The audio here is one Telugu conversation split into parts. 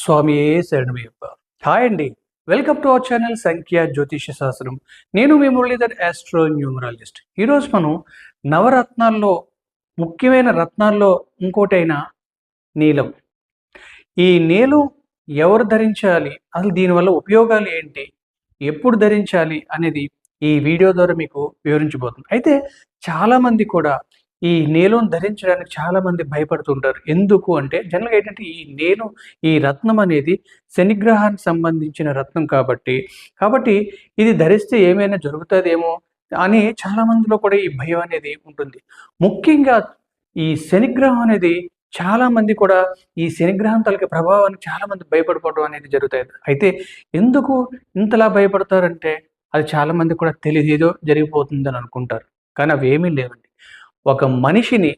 స్వామియే శరణమయ్యప్ప హాయ్ అండి. వెల్కమ్ టు అవర్ ఛానల్ సంఖ్య జ్యోతిష శాస్త్రం. నేను మీ మురళీధర్ ఆస్ట్రో న్యూమరాలజిస్ట్ ఈరోజు మనం నవరత్నాల్లో ముఖ్యమైన రత్నాల్లో ఇంకోటైన నీలం. ఈ నీలం ఎవరు ధరించాలి? అసలు దీనివల్ల ఉపయోగాలు ఏంటి? ఎప్పుడు ధరించాలి? అనేది ఈ వీడియో ద్వారా మీకు వివరించబోతుంది అయితే చాలామంది కూడా ఈ నేలం ధరించడానికి చాలా మంది భయపడుతుంటారు. ఎందుకు అంటే జనరల్గా ఏంటంటే ఈ నేను ఈ రత్నం అనేది శనిగ్రహానికి సంబంధించిన రత్నం కాబట్టి కాబట్టి ఇది ధరిస్తే ఏమైనా జరుగుతుందేమో అని చాలా మందిలో కూడా ఈ భయం అనేది ఉంటుంది. ముఖ్యంగా ఈ శనిగ్రహం అనేది చాలా మంది కూడా ఈ శనిగ్రహం తలకి ప్రభావానికి చాలా మంది భయపడిపోవడం అనేది జరుగుతుంది అయితే ఎందుకు ఇంతలా భయపడతారంటే అది చాలామంది కూడా తెలియదు. ఏదో జరిగిపోతుందని అనుకుంటారు. కానీ అవి ఏమీ లేవండి. ఒక మనిషిని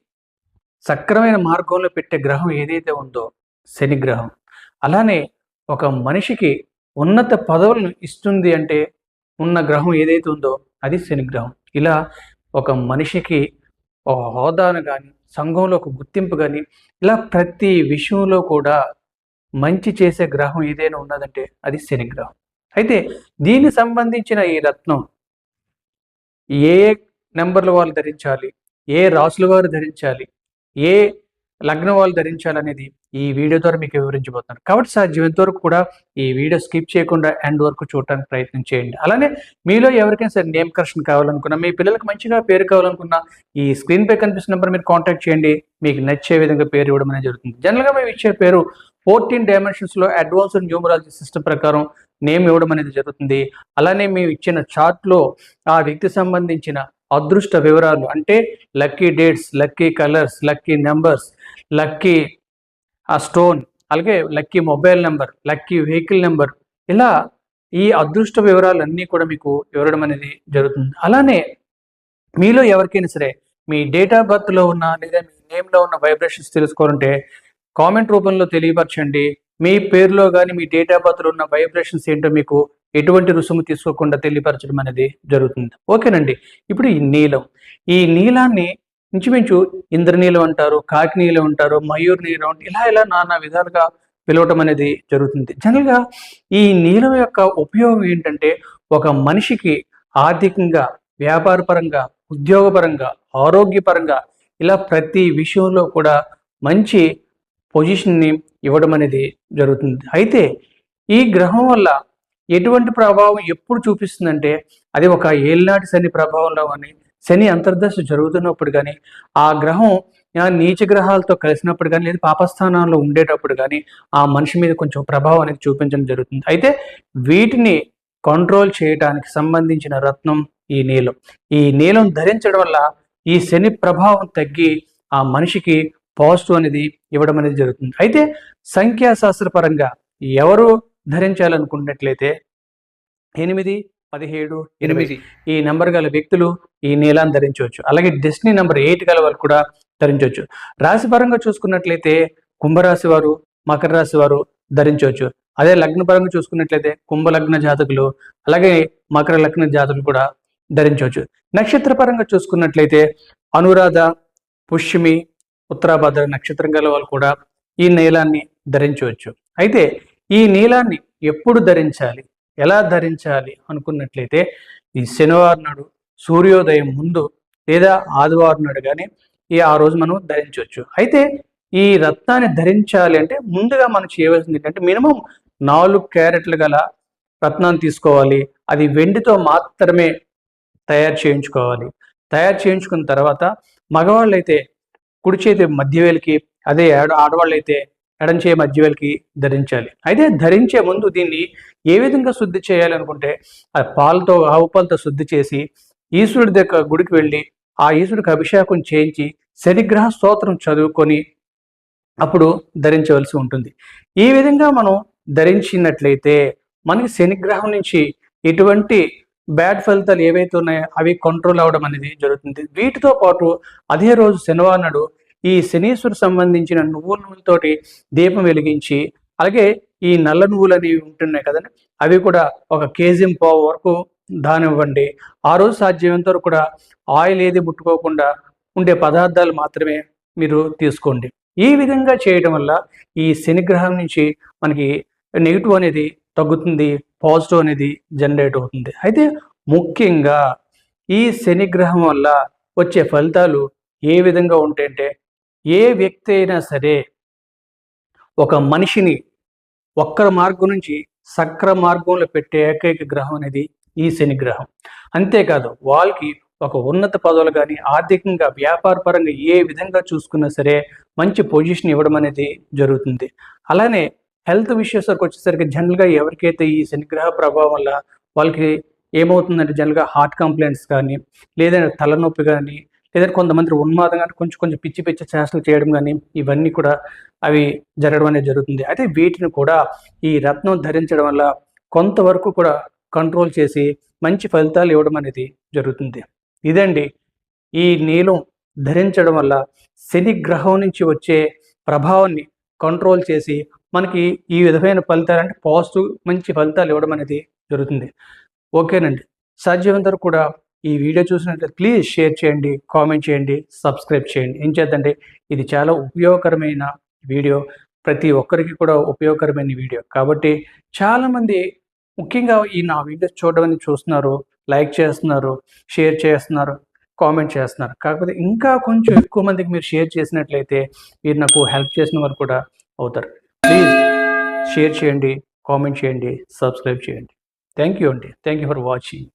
సక్రమైన మార్గంలో పెట్టే గ్రహం ఏదైతే ఉందో శని గ్రహం. అలానే ఒక మనిషికి ఉన్నత పదవులను ఇస్తుంది అంటే ఉన్న గ్రహం ఏదైతే ఉందో అది శని గ్రహం. ఇలా ఒక మనిషికి ఒక హోదాను కానీ సంఘంలో ఒక గుర్తింపు కానీ ఇలా ప్రతి విషయంలో కూడా మంచి చేసే గ్రహం ఏదైనా ఉన్నదంటే అది శని గ్రహం. అయితే దీనికి సంబంధించిన ఈ రత్నం ఏ నెంబర్లు వాళ్ళు ధరించాలి? ఏ రాసుల వారు ధరించాలి ఏ లగ్నం వాళ్ళు ధరించాలి అనేది ఈ వీడియో ద్వారా మీకు వివరించబోతున్నాను. కాబట్టి సాధ్యమైనంత వరకు కూడా ఈ వీడియో స్కిప్ చేయకుండా ఎండ్ వరకు చూడటానికి ప్రయత్నం చేయండి. అలానే మీలో ఎవరికైనా సరే నేమ్ కరెక్షన్ కావాలనుకున్నా మీ పిల్లలకు మంచిగా పేరు కావాలనుకున్నా ఈ స్క్రీన్ పై కనిపిస్తున్న నెంబర్ మీరు కాంటాక్ట్ చేయండి. మీకు నచ్చే విధంగా పేరు ఇవ్వడం అనేది జరుగుతుంది. జనరల్గా మేము ఇచ్చే పేరు ఫోర్టీన్ డైమెన్షన్స్లో అడ్వాన్స్డ్ న్యూమరాలజీ సిస్టమ్ ప్రకారం నేమ్ ఇవ్వడం అనేది జరుగుతుంది. అలానే మేము ఇచ్చిన చార్ట్లో ఆ వ్యక్తి సంబంధించిన అదృష్ట వివరాలు అంటే lucky dates lucky colours lucky numbers lucky ఆ స్టోన్ అలాగే lucky mobile number lucky vehicle number. ఇలా ఈ అదృష్ట వివరాలు అన్నీ కూడా మీకు ఇవ్వడం అనేది జరుగుతుంది. అలానే మీలో ఎవరికైనా సరే మీ డేట్ ఆఫ్ బర్త్లో ఉన్న లేదా మీ నేమ్లో ఉన్న వైబ్రేషన్స్ తెలుసుకోవాలంటే కామెంట్ రూపంలో తెలియపరచండి. మీ పేరులో కానీ మీ డేట్ ఆఫ్ బర్త్లో ఉన్న వైబ్రేషన్స్ ఏంటో మీకు ఎటువంటి రుసుము తీసుకోకుండా తెలియపరచడం అనేది జరుగుతుంది. ఓకేనండి ఇప్పుడు ఈ నీలం. ఈ నీలాన్ని ఇంచుమించు ఇంద్రనీలం అంటారు కాకినీలం అంటారు మయూర్ నీలం అంటారు ఇలా ఇలా నానా విధాలుగా పిలవటం అనేది జరుగుతుంది. జనరల్గా ఈ నీలం యొక్క ఉపయోగం ఏంటంటే ఒక మనిషికి ఆర్థికంగా వ్యాపారపరంగా ఉద్యోగపరంగా ఆరోగ్యపరంగా ఇలా ప్రతి విషయంలో కూడా మంచి పొజిషన్ని ఇవ్వడం అనేది జరుగుతుంది. అయితే ఈ గ్రహం వల్ల ఎటువంటి ప్రభావం ఎప్పుడు చూపిస్తుందంటే అది ఒక ఏళ్ళనాటి శని ప్రభావంలో కానీ శని అంతర్దశ జరుగుతున్నప్పుడు కానీ ఆ గ్రహం నీచ గ్రహాలతో కలిసినప్పుడు కానీ లేదా పాపస్థానాల్లో ఉండేటప్పుడు కానీ ఆ మనిషి మీద కొంచెం ప్రభావం అనేది చూపించడం జరుగుతుంది. అయితే వీటిని కంట్రోల్ చేయడానికి సంబంధించిన రత్నం ఈ నీలం. ఈ నీలం ధరించడం వల్ల ఈ శని ప్రభావం తగ్గి ఆ మనిషికి పాజిటివ్ అనేది ఇవ్వడం అనేది జరుగుతుంది. అయితే సంఖ్యాశాస్త్ర పరంగా ఎవరు ధరించాలనుకున్నట్లయితే ఎనిమిది పదిహేడు ఎనిమిది. ఈ నెంబర్ గల వ్యక్తులు ఈ నీలాన్ని ధరించవచ్చు. అలాగే డెస్టినీ నెంబర్ ఎయిట్ గల వాళ్ళు కూడా ధరించవచ్చు. రాశి పరంగా చూసుకున్నట్లయితే కుంభరాశి వారు మకర రాశి వారు ధరించవచ్చు. అదే లగ్న పరంగా చూసుకున్నట్లయితే కుంభ లగ్న జాతకులు అలాగే మకర లగ్న జాతకులు కూడా ధరించవచ్చు. నక్షత్ర పరంగా చూసుకున్నట్లయితే అనురాధ పుష్యమి ఉత్తరాభద్ర నక్షత్రం గల వాళ్ళు కూడా ఈ నీలాన్ని ధరించవచ్చు. అయితే ఈ నీలాన్ని ఎప్పుడు ధరించాలి? ఎలా ధరించాలి అనుకున్నట్లయితే ఈ శనివారం నాడు సూర్యోదయం ముందు లేదా ఆదివారం నాడు కానీ ఈ ఆ రోజు మనం ధరించవచ్చు. అయితే ఈ రత్నాన్ని ధరించాలి అంటే ముందుగా మనం చేయవలసింది ఏంటంటే మినిమం నాలుగు క్యారెట్లు గల రత్నాన్ని తీసుకోవాలి. అది వెండితో మాత్రమే తయారు చేయించుకోవాలి. తయారు చేయించుకున్న తర్వాత మగవాళ్ళు అయితే కుడి చేతి మధ్యవేలికి అదే ఆడవాళ్ళు అయితే ఎడం చేయి మధ్యవేలికి ధరించాలి. అయితే ధరించే ముందు దీన్ని ఏ విధంగా శుద్ధి చేయాలనుకుంటే ఆ పాలతో ఆవు పాలతో శుద్ధి చేసి ఈశ్వరుడి దగ్గర గుడికి వెళ్ళి ఆ ఈశ్వరుడికి అభిషేకం చేయించి శనిగ్రహ స్తోత్రం చదువుకొని అప్పుడు ధరించవలసి ఉంటుంది. ఈ విధంగా మనం ధరించినట్లయితే మనకి శనిగ్రహం నుంచి ఎటువంటి బ్యాడ్ ఫలితాలు ఏవైతే ఉన్నాయో అవి కంట్రోల్ అవ్వడం అనేది జరుగుతుంది. వీటితో పాటు అదే రోజు శనివారం నాడు ఈ శనీశ్వరు సంబంధించిన నువ్వుల నూనెతోటి దీపం వెలిగించి అలాగే ఈ నల్ల నువ్వులు అనేవి ఉంటున్నాయి కదండి అవి కూడా ఒక కేజీ పావు వరకు దాని ఇవ్వండి ఆ రోజు సాధ్యమైనంత వరకు కూడా ఆయిల్ ఏది ముట్టుకోకుండా ఉండే పదార్థాలు మాత్రమే మీరు తీసుకోండి. ఈ విధంగా చేయడం వల్ల ఈ శనిగ్రహం నుంచి మనకి నెగిటివ్ అనేది తగ్గుతుంది. పాజిటివ్ అనేది జనరేట్ అవుతుంది. అయితే ముఖ్యంగా ఈ శనిగ్రహం వల్ల వచ్చే ఫలితాలు ఏ విధంగా ఉంటాయంటే ఏ వ్యక్తి అయినా సరే ఒక మనిషిని ఒక్కర మార్గం నుంచి సక్ర మార్గంలో పెట్టే ఏకైక గ్రహం అనేది ఈ శని గ్రహం. అంతేకాదు వాళ్ళకి ఒక ఉన్నత పదవులు కానీ ఆర్థికంగా వ్యాపారపరంగా ఏ విధంగా చూసుకున్నా సరే మంచి పొజిషన్ ఇవ్వడం అనేది జరుగుతుంది. అలానే హెల్త్ విషయసరికి వచ్చేసరికి జనరల్గా ఎవరికైతే ఈ శనిగ్రహ ప్రభావం వల్ల వాళ్ళకి ఏమవుతుందంటే జనరల్గా హార్ట్ కంప్లైంట్స్ కానీ లేదంటే తలనొప్పి కానీ లేదంటే కొంతమంది ఉన్మాదం కానీ కొంచెం కొంచెం పిచ్చి పిచ్చి చేష్టలు చేయడం కానీ ఇవన్నీ కూడా అవి జరగడం అనేది జరుగుతుంది. అయితే వీటిని కూడా ఈ రత్నం ధరించడం వల్ల కొంతవరకు కూడా కంట్రోల్ చేసి మంచి ఫలితాలు ఇవ్వడం అనేది జరుగుతుంది. ఇదండి ఈ నీలం ధరించడం వల్ల శని గ్రహం నుంచి వచ్చే ప్రభావాన్ని కంట్రోల్ చేసి మనకి ఈ విధమైన ఫలితాలు అంటే పాజిటివ్ మంచి ఫలితాలు ఇవ్వడం అనేది జరుగుతుంది. ఓకేనండి. సాధ్యమంతరం కూడా ఈ వీడియో చూసినట్లయితే ప్లీజ్ షేర్ చేయండి కామెంట్ చేయండి సబ్స్క్రైబ్ చేయండి. ఏం చేద్దంటే ఇది చాలా ఉపయోగకరమైన వీడియో. ప్రతి ఒక్కరికి కూడా ఉపయోగకరమైన వీడియో. కాబట్టి చాలామంది ముఖ్యంగా ఈ నా వీడియోస్ చూడడం చూస్తున్నారు లైక్ చేస్తున్నారు షేర్ చేస్తున్నారు కామెంట్ చేస్తున్నారు. కాకపోతే ఇంకా కొంచెం ఎక్కువ మందికి మీరు షేర్ చేసినట్లయితే మీరు నాకు హెల్ప్ చేసిన వారు కూడా అవుతారు. ప్లీజ్ షేర్ చేయండి కామెంట్ చేయండి సబ్స్క్రైబ్ చేయండి. థ్యాంక్ యూ అండి థ్యాంక్ యూ ఫర్ వాచింగ్